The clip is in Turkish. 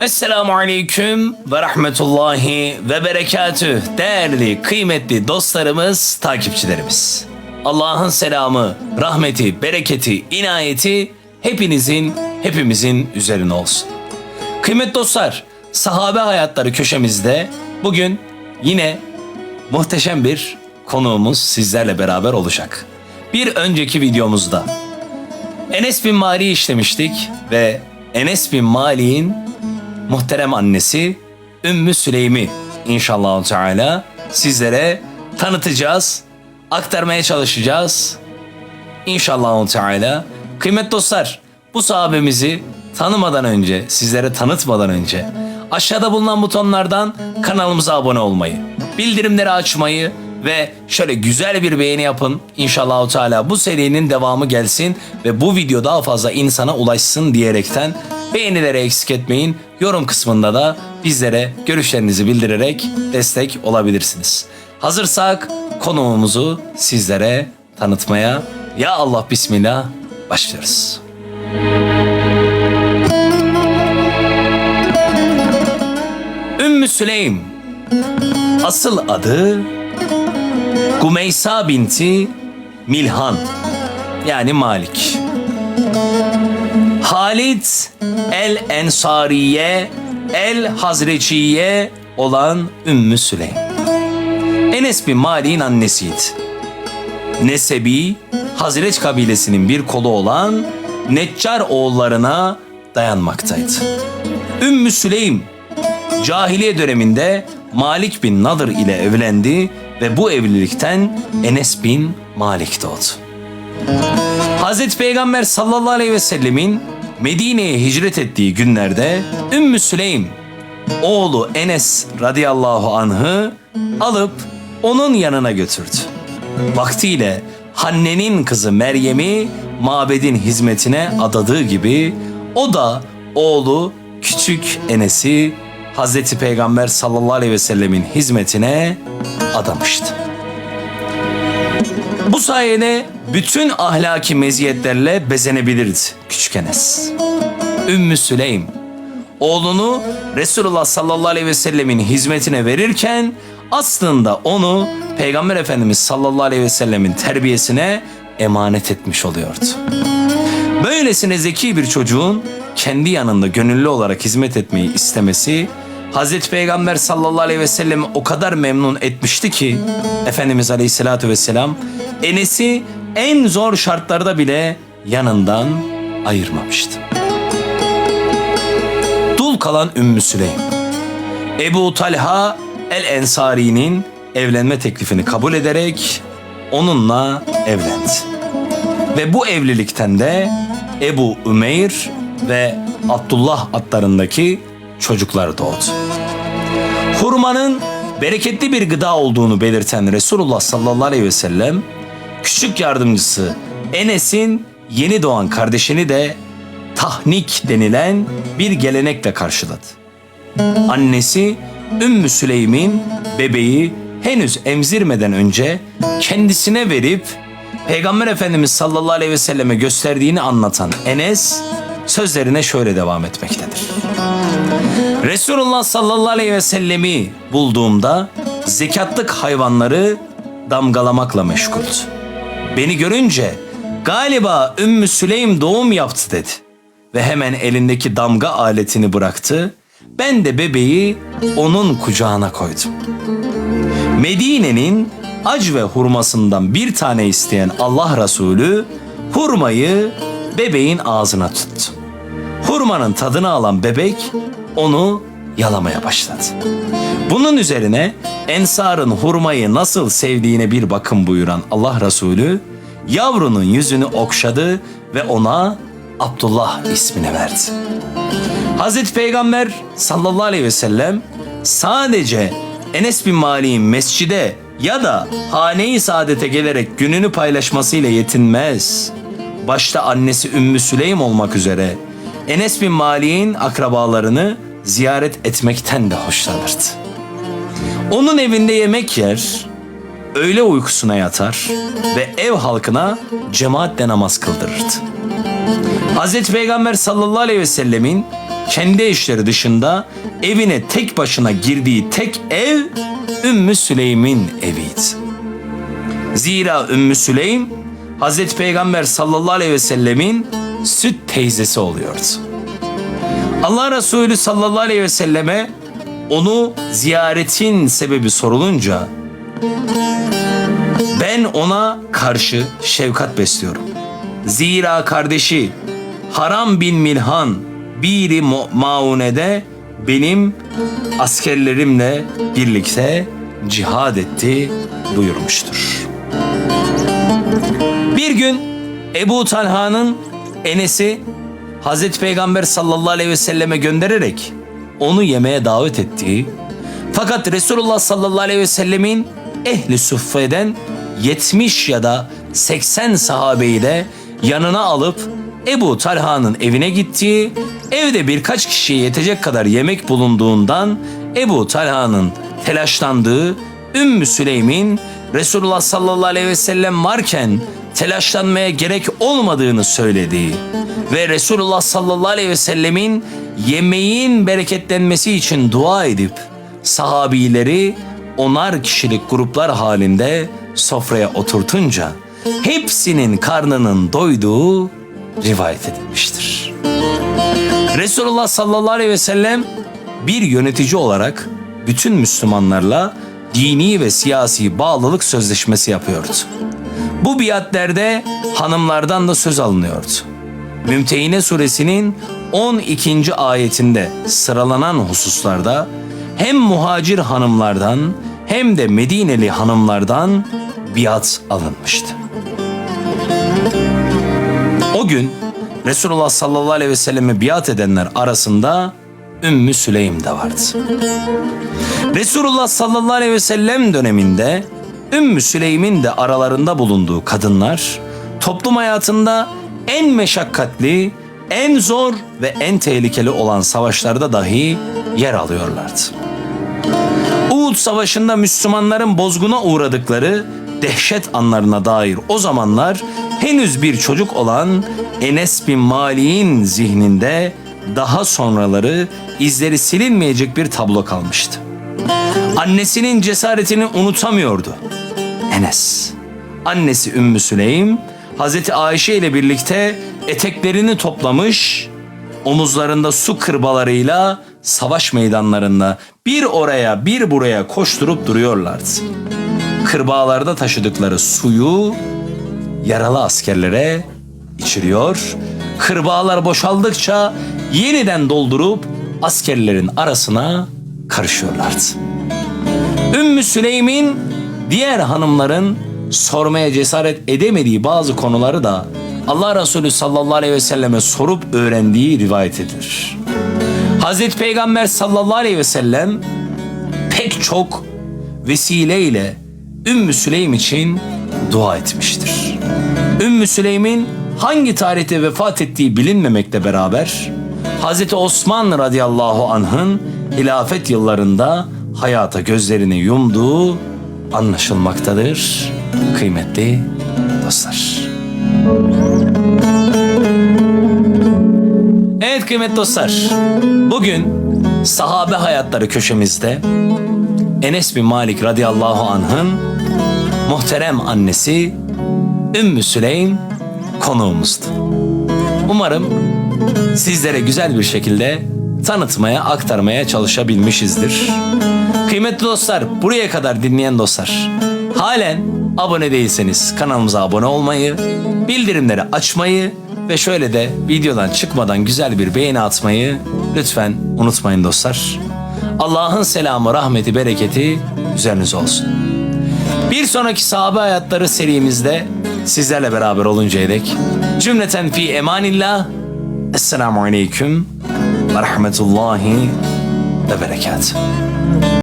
Esselamu Aleyküm ve Rahmetullahi ve Berekatüh. Değerli, kıymetli dostlarımız, takipçilerimiz. Allah'ın selamı, rahmeti, bereketi, inayeti hepinizin, hepimizin üzerine olsun. Kıymetli dostlar, sahabe hayatları köşemizde bugün yine muhteşem bir konuğumuz sizlerle beraber olacak. Bir önceki videomuzda Enes bin Mali işlemiştik ve Enes bin Mali'nin muhterem annesi Ümmü Süleym'i inşallah Teala sizlere tanıtacağız, aktarmaya çalışacağız. İnşallah Teala. Kıymetli dostlar, bu sahabemizi tanımadan önce, sizlere tanıtmadan önce aşağıda bulunan butonlardan kanalımıza abone olmayı, bildirimleri açmayı ve şöyle güzel bir beğeni yapın. İnşallah Teala bu serinin devamı gelsin ve bu video daha fazla insana ulaşsın diyerekten beğenileri eksik etmeyin. Yorum kısmında da bizlere görüşlerinizi bildirerek destek olabilirsiniz. Hazırsak konuğumuzu sizlere tanıtmaya ya Allah Bismillah başlıyoruz. Ümmü Süleym asıl adı Gumeysa binti Milhan yani Malik. Halid el Ensariye el Hazreciye olan Ümmü Süleym. Enes bin Malik'in annesiydi. Nesebi Hazreç kabilesinin bir kolu olan Neccar oğullarına dayanmaktaydı. Ümmü Süleym cahiliye döneminde Malik bin Nadır ile evlendi ve bu evlilikten Enes bin Malik doğdu. Hazreti Peygamber sallallahu aleyhi ve sellemin Medine'ye hicret ettiği günlerde Ümmü Süleym oğlu Enes radıyallahu anh'ı alıp onun yanına götürdü. Vaktiyle Hanne'nin kızı Meryem'i mabedin hizmetine adadığı gibi o da oğlu küçük Enes'i Hazreti Peygamber sallallahu aleyhi ve sellemin hizmetine adamıştı. Bu sayede bütün ahlaki meziyetlerle bezenebilirdi küçük Enes. Ümmü Süleym oğlunu Resulullah sallallahu aleyhi ve sellemin hizmetine verirken aslında onu Peygamber Efendimiz sallallahu aleyhi ve sellemin terbiyesine emanet etmiş oluyordu. Böylesine zeki bir çocuğun kendi yanında gönüllü olarak hizmet etmeyi istemesi Hazreti Peygamber sallallahu aleyhi ve sellem o kadar memnun etmişti ki Efendimiz aleyhissalatü vesselam Enes'i en zor şartlarda bile yanından ayırmamıştı. Dul kalan Ümmü Süleym Ebu Talha el Ensari'nin evlenme teklifini kabul ederek onunla evlendi. Ve bu evlilikten de Ebu Ümeyr ve Abdullah adlarındaki çocuklar doğdu. Hurmanın bereketli bir gıda olduğunu belirten Resulullah sallallahu aleyhi ve sellem küçük yardımcısı Enes'in yeni doğan kardeşini de tahnik denilen bir gelenekle karşıladı. Annesi Ümmü Süleym'in bebeği henüz emzirmeden önce kendisine verip Peygamber Efendimiz sallallahu aleyhi ve selleme gösterdiğini anlatan Enes sözlerine şöyle devam etmektedir. Resulullah sallallahu aleyhi ve sellemi bulduğumda zekatlık hayvanları damgalamakla meşguldü. Beni görünce galiba Ümmü Süleym doğum yaptı dedi. Ve hemen elindeki damga aletini bıraktı. Ben de bebeği onun kucağına koydum. Medine'nin ac ve hurmasından bir tane isteyen Allah Resulü hurmayı bebeğin ağzına tuttu. Hurmanın tadını alan bebek onu yalamaya başladı. Bunun üzerine Ensar'ın hurmayı nasıl sevdiğine bir bakın buyuran Allah Resulü yavrunun yüzünü okşadı ve ona Abdullah ismini verdi. Hazreti Peygamber sallallahu aleyhi ve sellem sadece Enes bin Malik'in mescide ya da hane-i saadete gelerek gününü paylaşmasıyla yetinmez. Başta annesi Ümmü Süleym olmak üzere Enes bin Malik'in akrabalarını ziyaret etmekten de hoşlanırdı. Onun evinde yemek yer, öğle uykusuna yatar ve ev halkına cemaatle namaz kıldırırdı. Hazreti Peygamber sallallahu aleyhi ve sellemin kendi eşleri dışında evine tek başına girdiği tek ev Ümmü Süleym'in eviydi. Zira Ümmü Süleym Hazreti Peygamber sallallahu aleyhi ve sellemin süt teyzesi oluyordu. Allah Resulü sallallahu aleyhi ve selleme onu ziyaretin sebebi sorulunca ben ona karşı şefkat besliyorum. Zira kardeşi Haram bin Milhan biri Maune'de benim askerlerimle birlikte cihad etti buyurmuştur. Bir gün Ebu Talha'nın Enes'i Hazreti Peygamber sallallahu aleyhi ve selleme göndererek onu yemeğe davet ettiği fakat Resulullah sallallahu aleyhi ve sellemin ehli suffeden 70 ya da 80 sahabeyi de yanına alıp Ebu Talha'nın evine gittiği, evde birkaç kişiye yetecek kadar yemek bulunduğundan Ebu Talha'nın telaşlandığı Ümmü Süleym'in Resulullah sallallahu aleyhi ve sellem varken telaşlanmaya gerek olmadığını söylediği ve Resulullah sallallahu aleyhi ve sellemin yemeğin bereketlenmesi için dua edip sahabileri onar kişilik gruplar halinde sofraya oturtunca hepsinin karnının doyduğu rivayet edilmiştir. Resulullah sallallahu aleyhi ve sellem bir yönetici olarak bütün Müslümanlarla dini ve siyasi bağlılık sözleşmesi yapıyordu. Bu biatlerde hanımlardan da söz alınıyordu. Mümtehine suresinin 12. ayetinde sıralanan hususlarda hem muhacir hanımlardan hem de Medineli hanımlardan biat alınmıştı. O gün Resulullah sallallahu aleyhi ve selleme biat edenler arasında Ümmü Süleym de vardı. Resulullah sallallahu aleyhi ve sellem döneminde Ümmü Süleym'in de aralarında bulunduğu kadınlar toplum hayatında en meşakkatli, en zor ve en tehlikeli olan savaşlarda dahi yer alıyorlardı. Uhud Savaşı'nda Müslümanların bozguna uğradıkları dehşet anlarına dair o zamanlar henüz bir çocuk olan Enes bin Malik'in zihninde daha sonraları izleri silinmeyecek bir tablo kalmıştı. Annesinin cesaretini unutamıyordu. Enes. Annesi Ümmü Süleym, Hazreti Ayşe ile birlikte eteklerini toplamış, omuzlarında su kırbalarıyla savaş meydanlarında bir oraya bir buraya koşturup duruyorlardı. Kırbağalarda taşıdıkları suyu yaralı askerlere içiriyor. Kırbağalar boşaldıkça yeniden doldurup askerlerin arasına karışıyorlardı. Ümmü Süleym'in diğer hanımların sormaya cesaret edemediği bazı konuları da Allah Resulü sallallahu aleyhi ve selleme sorup öğrendiği rivayet edilir. Hazreti Peygamber sallallahu aleyhi ve sellem pek çok vesileyle Ümmü Süleym için dua etmiştir. Ümmü Süleym'in hangi tarihte vefat ettiği bilinmemekle beraber Hazreti Osman radıyallahu anh'ın hilafet yıllarında hayata gözlerini yumduğu anlaşılmaktadır kıymetli dostlar. Evet kıymetli dostlar. Bugün sahabe hayatları köşemizde Enes bin Malik radıyallahu anh'ın muhterem annesi Ümmü Süleym konuğumuzdu. Umarım sizlere güzel bir şekilde tanıtmaya, aktarmaya çalışabilmişizdir. Kıymetli dostlar, buraya kadar dinleyen dostlar, halen abone değilseniz kanalımıza abone olmayı, bildirimleri açmayı ve şöyle de videodan çıkmadan güzel bir beğeni atmayı lütfen unutmayın dostlar. Allah'ın selamı, rahmeti, bereketi üzerinize olsun. Bir sonraki sahabe hayatları serimizde sizlerle beraber oluncaya dek cümleten fi emanillah Esselamu Aleyküm Rahmetullahi ve Berekatuhu.